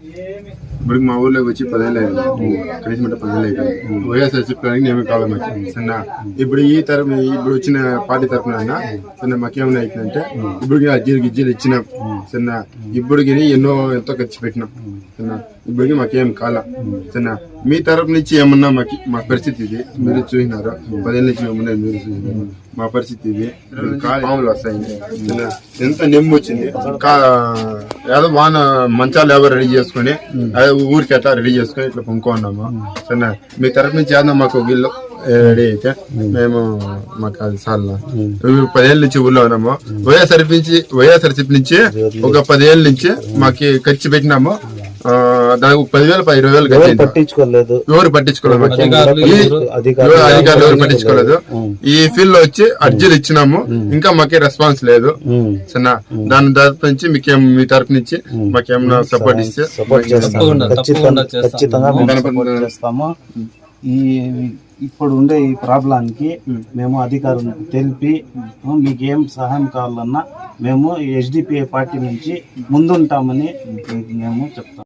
ఇప్పుడు మా ఊర్లోకి వచ్చి పదేళ్ళు అయింది కనీసం అంటే పదేళ్ళు అయింది వైఎస్ఆర్ చెప్పడానికి నేను కాలం వచ్చి సన్న ఇప్పుడు ఈ తరపు ఇప్పుడు వచ్చిన పార్టీ తరపున సన్న మాకేమైనా అవుతుందంటే ఇప్పుడు అజ్జీలు గిజ్జీలు ఇచ్చినాం. సన్న ఇప్పుడు గిని ఎన్నో ఎంతో ఖర్చు పెట్టినాం. సన్న ఇప్పుడు మాకేం కాల. సన్న మీ తరపు నుంచి ఏమన్నా మాకు మా పరిస్థితి ఇది. మీరు చూసినారు? పదేళ్ళ నుంచి ఏమన్నా మీరు చూసినారు? మా పరిస్థితి ఇది. పాములు వస్తాయి. ఎంత నెమ్ము వచ్చింది? ఏదో వాన మంచాలు ఎవరు రెడీ చేసుకుని అదే ఊరికి అట్లా రెడీ చేసుకుని ఇట్లా పొందుకున్నాము సరే మీ తరపు నుంచి ఏదన్నా మాకు వీళ్ళు రెడీ అయితే మేము మాకు అది సార్లు పదేళ్ళ నుంచి ఊర్లో ఉన్నాము. వైఎస్ఆర్ నుంచి వైఎస్ఆర్ నుంచి ఒక పదేళ్ళ నుంచి మాకు ఖర్చు పెట్టినాము. దానికి పదివేలు పది ఇరవై వేలు. పట్టించుకోలేదు. ఎవరు పట్టించుకోలేదు. అధికారులు ఈ- ఎవరు- పట్టించుకోలేదు. ఈ ఫీల్డ్లో వచ్చి అర్జీలు ఇచ్చినాము. ఇంకా మాకే రెస్పాన్స్ లేదు. సరేనా? దాని తరపు నుంచి మీకేం మీ తరపు నుంచి మాకేమన్నా సపోర్ట్ ఇస్తే చేస్తాము. ఈ ఇప్పుడు ఉండే ఈ ప్రాబ్లానికి మేము. అధికారులకు తెలిపి మీకు ఏం సహాయం కావాలన్నా మేము ఎస్డిపిఐ పార్టీ నుంచి ముందుంటామని మేము చెప్తాం.